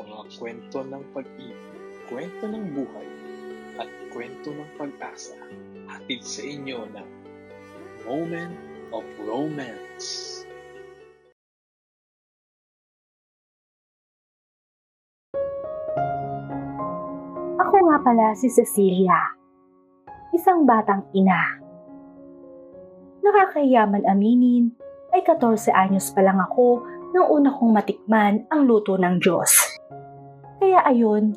mga kwento ng pag-ibig, kwento ng buhay, at kwento ng pag-asa hatid sa inyo ng Moment of Romance. Ako nga pala si Cecilia, isang batang ina. Nakakayaman aminin, ay 14 anyos pa lang ako nang una kong matikman ang luto ng Diyos. Kaya ayon,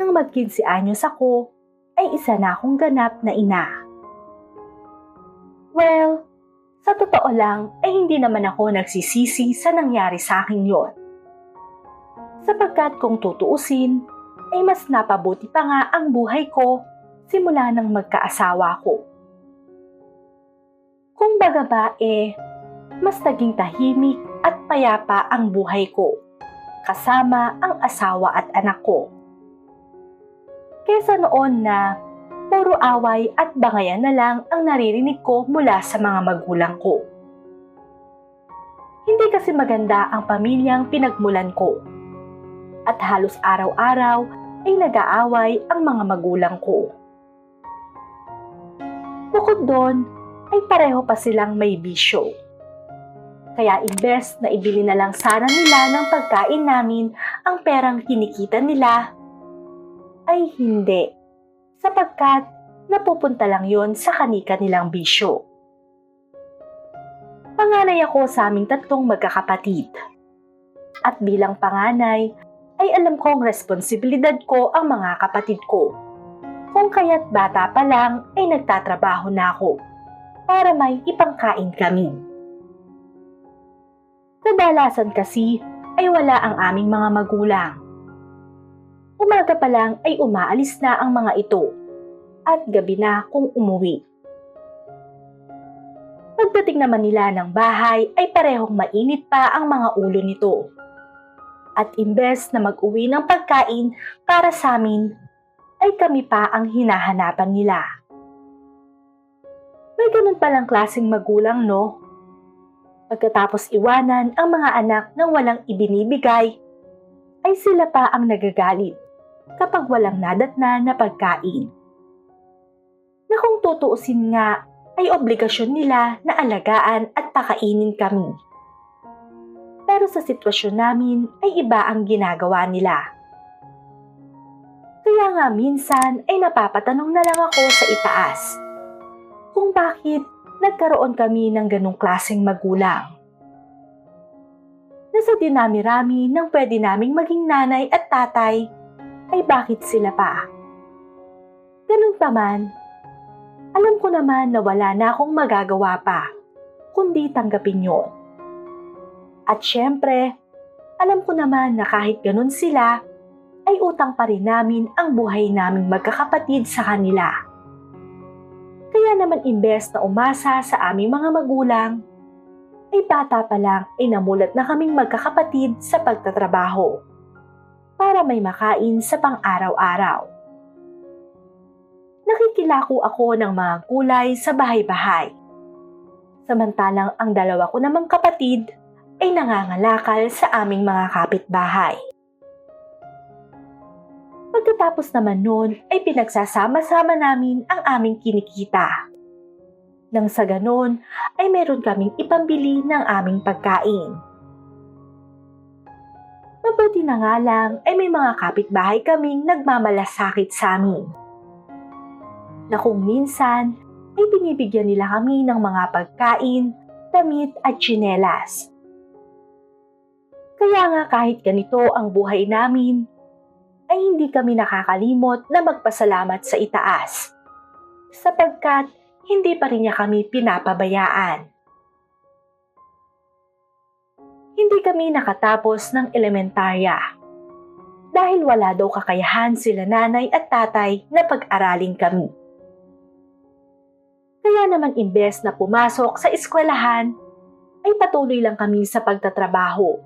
nang mag-15 anyos ako, ay isa na akong ganap na ina. Well, sa totoo lang ay hindi naman ako nagsisisi sa nangyari sa akin yon. Sapagkat kung tutuusin, ay mas napabuti pa nga ang buhay ko simula nang magkaasawa ko. Kung baga ba eh, mas naging tahimik at payapa ang buhay ko, kasama ang asawa at anak ko. Kesa noon na puro away at bangayan na lang ang naririnig ko mula sa mga magulang ko. Hindi kasi maganda ang pamilyang pinagmulan ko. At halos araw-araw ay nag-aaway ang mga magulang ko. Bukod doon, ay pareho pa silang may bisyo. Kaya imbes na ibili na lang sana nila ng pagkain namin ang perang kinikita nila, ay hindi. Sapagkat napupunta lang yon sa kanika nilang bisyo. Panganay ako sa aming tatlong magkakapatid. At bilang panganay, ay alam kong responsibilidad ko ang mga kapatid ko. Kung kaya't bata pa lang ay nagtatrabaho na ako para may ipangkain kami. Kadalasan kasi ay wala ang aming mga magulang. Umaga pa lang ay umaalis na ang mga ito at gabi na kung umuwi. Pagdating naman nila ng bahay ay parehong mainit pa ang mga ulo nito. At imbes na mag-uwi ng pagkain para sa amin, ay kami pa ang hinahanapan nila. May ganun palang klaseng magulang, no? Pagkatapos iwanan ang mga anak ng walang ibinibigay, ay sila pa ang nagagalit kapag walang nadatna na pagkain. Na kung tutuusin nga, ay obligasyon nila na alagaan at pakainin kami. Pero sa sitwasyon namin ay iba ang ginagawa nila. Kaya nga minsan ay napapatanong na lang ako sa itaas kung bakit nagkaroon kami ng ganong klaseng magulang. Nasa dinami-rami ng pwede naming maging nanay at tatay, ay bakit sila pa? Ganun pa man, alam ko naman na wala na akong magagawa pa, kundi tanggapin yon. At syempre, alam ko naman na kahit ganun sila, ay utang pa rin namin ang buhay naming magkakapatid sa kanila. Naman imbes na umasa sa aming mga magulang, ay bata pa lang ay namulat na kaming magkakapatid sa pagtatrabaho para may makain sa pang-araw-araw. Nakikilako ako ng mga gulay sa bahay-bahay. Samantalang ang dalawa ko namang kapatid ay nangangalakal sa aming mga kapitbahay. Pagkatapos naman noon ay pinagsasama-sama namin ang aming kinikita. Nang sa ganon ay meron kaming ipambili ng aming pagkain. Mabuti na nga lang ay may mga kapitbahay kaming nagmamalasakit sa amin. Na kung minsan ay binibigyan nila kami ng mga pagkain, damit at tsinelas. Kaya nga kahit ganito ang buhay namin, ay hindi kami nakakalimot na magpasalamat sa itaas. Sapagkat hindi pa rin niya kami pinapabayaan. Hindi kami nakatapos ng elementarya dahil wala daw kakayahan sila nanay at tatay na pag-aralin kami. Kaya naman imbes na pumasok sa eskwelahan, ay patuloy lang kami sa pagtatrabaho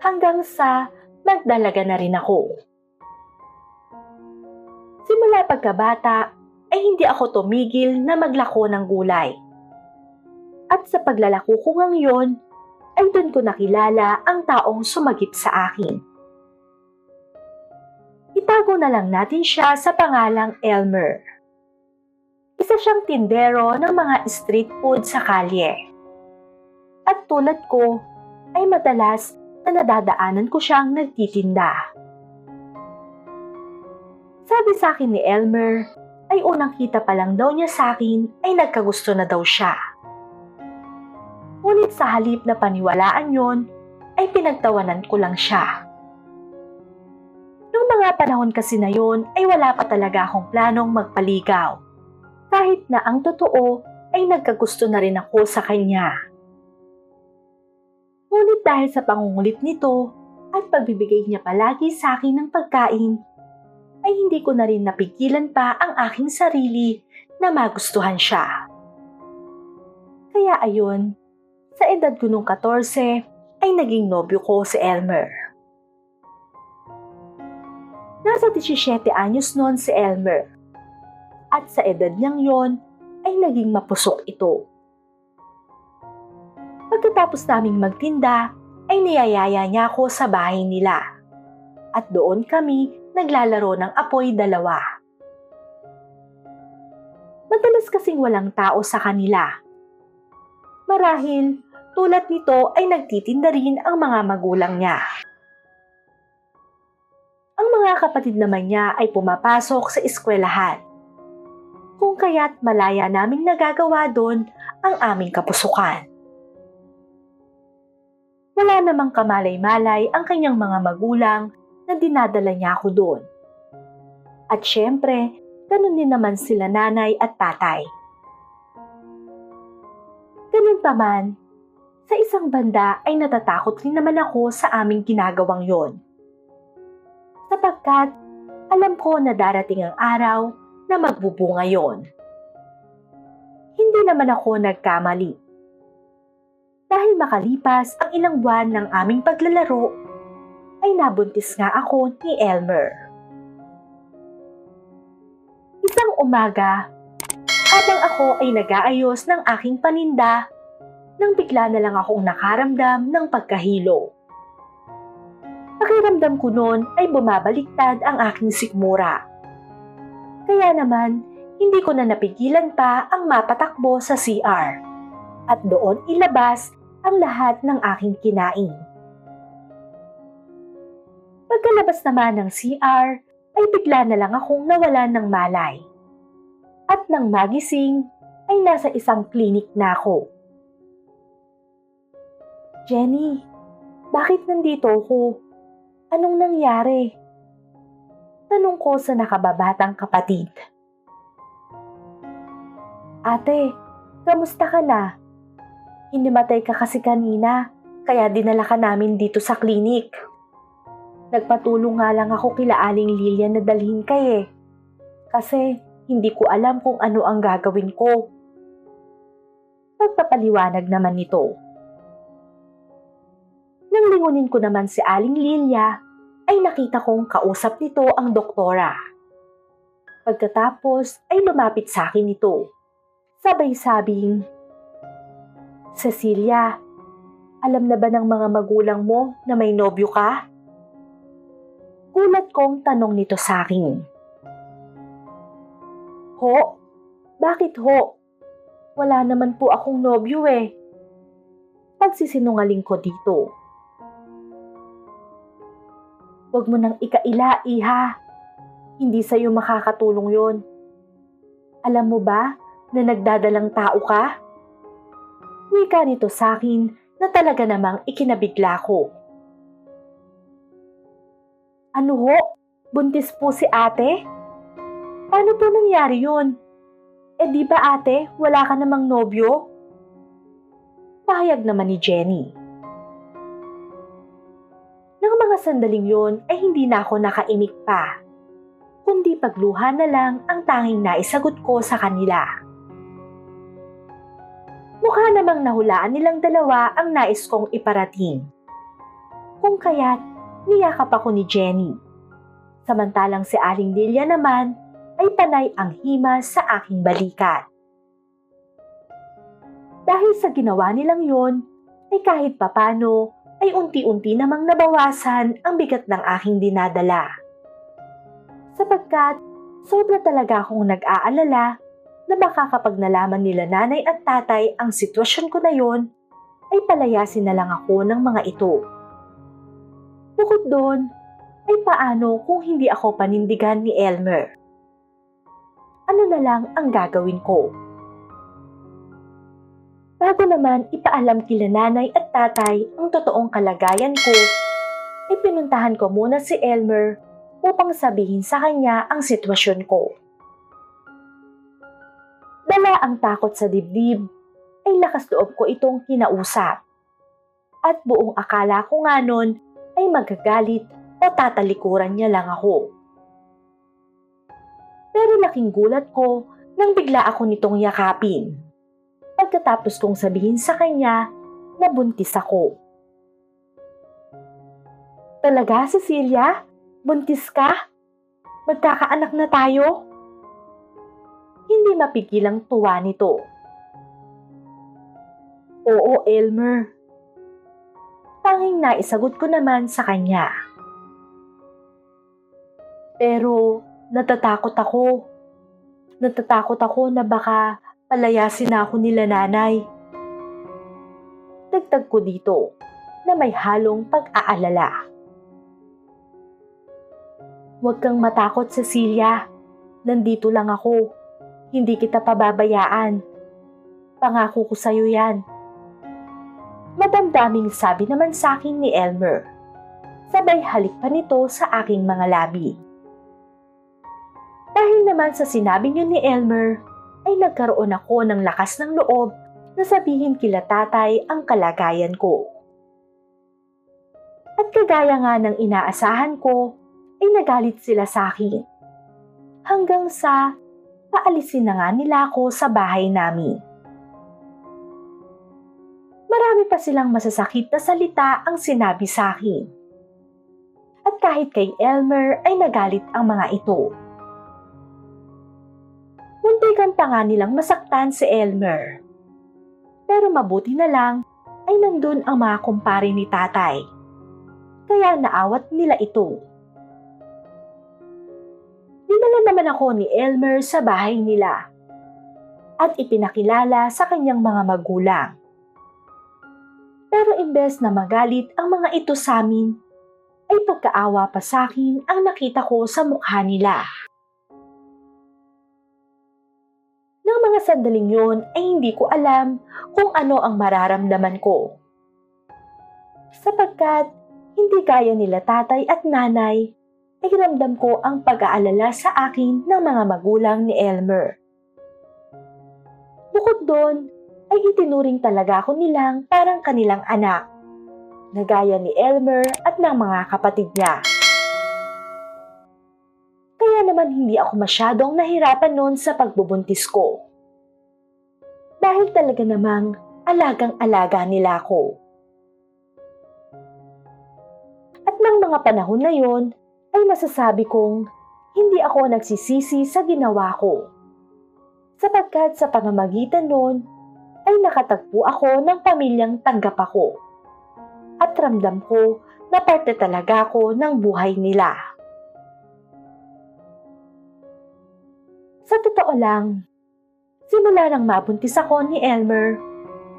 hanggang sa magdalaga na rin ako. Simula pagkabata ay hindi ako tumigil na maglako ng gulay. At sa paglalako ko ngayon, ay doon ko nakilala ang taong sumagip sa akin. Itago na lang natin siya sa pangalang Elmer. Isa siyang tindero ng mga street food sa kalye. At tulad ko, ay madalas na nadadaanan ko siyang nagtitinda. Sabi sa akin ni Elmer, ay unang kita pa lang daw niya sa akin ay nagkagusto na daw siya. Ngunit sa halip na paniwalaan yon, ay pinagtawanan ko lang siya. Noong mga panahon kasi na yon ay wala pa talaga akong planong magpaligaw. Kahit na ang totoo ay nagkagusto na rin ako sa kanya. Ngunit dahil sa pangungulit nito at pagbibigay niya palagi sa akin ng pagkain, ay hindi ko na rin napigilan pa ang aking sarili na magustuhan siya. Kaya ayun, sa edad ko nung 14 ay naging nobyo ko si Elmer. Nasa 17 anyos noon si Elmer. At sa edad niyang yon ay naging mapusok ito. Pagkatapos naming magtinda, ay niyayaya niya ako sa bahay nila. At doon kami naglalaro ng apoy dalawa. Madalas kasing walang tao sa kanila. Marahil, tulad nito ay nagtitinda rin ang mga magulang niya. Ang mga kapatid naman niya ay pumapasok sa eskwelahan. Kung kaya't malaya naming nagagawa doon ang aming kapusukan. Wala namang kamalay-malay ang kanyang mga magulang na dinadala niya ako doon. At syempre, ganun din naman sila nanay at tatay. Ganun pa man, sa isang banda ay natatakot rin naman ako sa aming ginagawang yon. Sapagkat alam ko na darating ang araw na magbubunga yon. Hindi naman ako nagkamali. Dahil makalipas ang ilang buwan ng aming paglalaro, ay nabuntis nga ako ni Elmer. Isang umaga, habang ako ay nag-aayos ng aking paninda, nang bigla na lang akong nakaramdam ng pagkahilo. Pakiramdam ko noon ay bumabaliktad ang aking sikmura. Kaya naman, hindi ko na napigilan pa ang mapatakbo sa CR at doon ilabas ang lahat ng aking kinain. Pagkalabas naman ng CR, ay bigla na lang akong nawalan ng malay. At nang magising, ay nasa isang klinik na ako. Jenny, bakit nandito ako? Anong nangyari? Tanong ko sa nakababatang kapatid. Ate, kamusta ka na? Hinimatay ka kasi kanina, kaya dinala ka namin dito sa klinik. Nagpatulong nga lang ako kila Aling Lilian na dalhin ka eh. Kasi hindi ko alam kung ano ang gagawin ko. Pagpapaliwanag naman nito. Nang lingunin ko naman si Aling Lilia, ay nakita kong kausap nito ang doktora. Pagkatapos ay lumapit sa akin ito. Sabay sabing, Cecilia, alam na ba ng mga magulang mo na may nobyo ka? Gulat kong tanong nito sa akin. Ho? Bakit ho? Wala naman po akong nobyo eh. Pagsisinungaling ko dito. Huwag mo nang ikaila, iha. Hindi sa'yo makakatulong yon. Alam mo ba na nagdadalang tao ka? Wika nito sa akin na talaga namang ikinabigla ko. Ano ho? Buntis po si ate? Paano po nangyari yun? Eh di ba ate, wala ka namang nobyo? Pahayag naman ni Jenny. Nang mga sandaling yon ay hindi na ako nakaimik pa. Kundi pagluha na lang ang tanging naisagot ko sa kanila. Mukha namang nahulaan nilang dalawa ang nais kong iparating. Kung kaya't niyakap ako ni Jenny. Samantalang si Aling Lilia naman ay panay ang hima sa aking balikat. Dahil sa ginawa nilang yon, ay kahit papano ay unti-unti namang nabawasan ang bigat ng aking dinadala. Sapagkat sobra talaga akong nag-aalala na baka kapag nalaman nila nanay at tatay ang sitwasyon ko na yon, ay palayasin na lang ako ng mga ito. Bukod doon, ay paano kung hindi ako panindigan ni Elmer? Ano na lang ang gagawin ko? Bago naman ipaalam kila nanay at tatay ang totoong kalagayan ko, ay pinuntahan ko muna si Elmer upang sabihin sa kanya ang sitwasyon ko. Dala ang takot sa dibdib, ay lakas loob ko itong kinausap. At buong akala ko nga nun ay magagalit o tatalikuran niya lang ako. Pero laking gulat ko nang bigla ako nitong yakapin. Pagkatapos kong sabihin sa kanya na buntis ako. Talaga, Cecilia? Buntis ka? Magkakaanak na tayo? Hindi mapigilang tuwa nito. Oo, Elmer. Tanging naisagot ko naman sa kanya. Pero natatakot ako. Natatakot ako na baka palayasin na ako nila nanay. Dagdag ko dito na may halong pag-aalala. Huwag kang matakot, Cecilia. Nandito lang ako. Hindi kita pababayaan. Pangako ko sa'yo yan. Madamdaming sabi naman sa akin ni Elmer. Sabay halik pa nito sa aking mga labi. Dahil naman sa sinabi niyo ni Elmer, ay nagkaroon ako ng lakas ng loob na sabihin kila tatay ang kalagayan ko. At kagaya nga ng inaasahan ko, ay nagalit sila sa akin. Hanggang sa paalisin na nga nila ako sa bahay namin. Marami pa silang masasakit na salita ang sinabi sa akin. At kahit kay Elmer ay nagalit ang mga ito. Muntikan pa nga nilang masaktan si Elmer. Pero mabuti na lang ay nandun ang mga kumpare ni tatay. Kaya naawat nila ito. Dinala naman ako ni Elmer sa bahay nila at ipinakilala sa kanyang mga magulang. Pero imbes na magalit ang mga ito sa amin, ay pagkaawa pa sa akin ang nakita ko sa mukha nila. Nang mga sandaling yon ay hindi ko alam kung ano ang mararamdaman ko. Sapagkat hindi kaya nila tatay at nanay ay ramdam ko ang pag-aalala sa akin ng mga magulang ni Elmer. Bukod doon, ay itinuring talaga ako nilang parang kanilang anak, na gaya ni Elmer at ng mga kapatid niya. Kaya naman hindi ako masyadong nahirapan noon sa pagbubuntis ko. Dahil talaga namang alagang-alaga nila ako. At ng mga panahon na yon, ay masasabi kong hindi ako nagsisisi sa ginawa ko. Sapagkat sa pamamagitan noon ay nakatagpo ako ng pamilyang tanggap ako. At ramdam ko na parte talaga ako ng buhay nila. Sa totoo lang, simula nang mabuntis ako ni Elmer,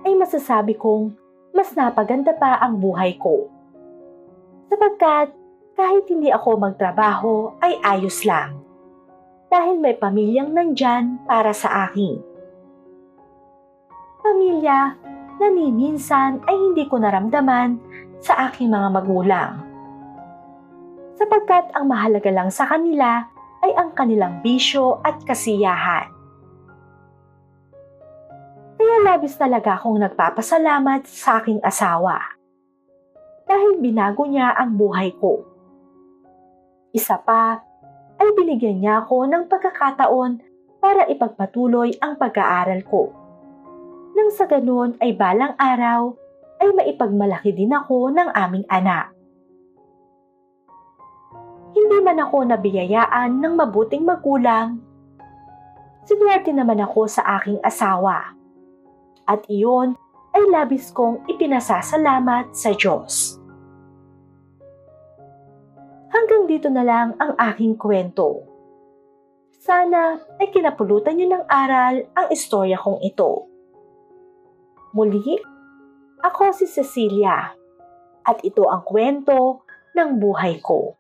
ay masasabi kong mas napaganda pa ang buhay ko. Sapagkat kahit hindi ako magtrabaho ay ayos lang. Dahil may pamilyang nandyan para sa akin. Pamilya na ni minsan ay hindi ko naramdaman sa aking mga magulang. Sapagkat ang mahalaga lang sa kanila ay ang kanilang bisyo at kasiyahan. Kaya labis talaga akong nagpapasalamat sa aking asawa. Dahil binago niya ang buhay ko. Isa pa, ay binigyan niya ako ng pagkakataon para ipagpatuloy ang pag-aaral ko. Nang sa ganoon ay balang araw ay maipagmalaki din ako ng aming anak. Hindi man ako nabiyayaan ng mabuting magulang. Sinuwerte naman ako sa aking asawa. At iyon ay labis kong ipinasasalamat sa Diyos. Hanggang dito na lang ang aking kwento. Sana ay kinapulutan niyo ng aral ang istorya kong ito. Muli, ako si Cecilia at ito ang kwento ng buhay ko.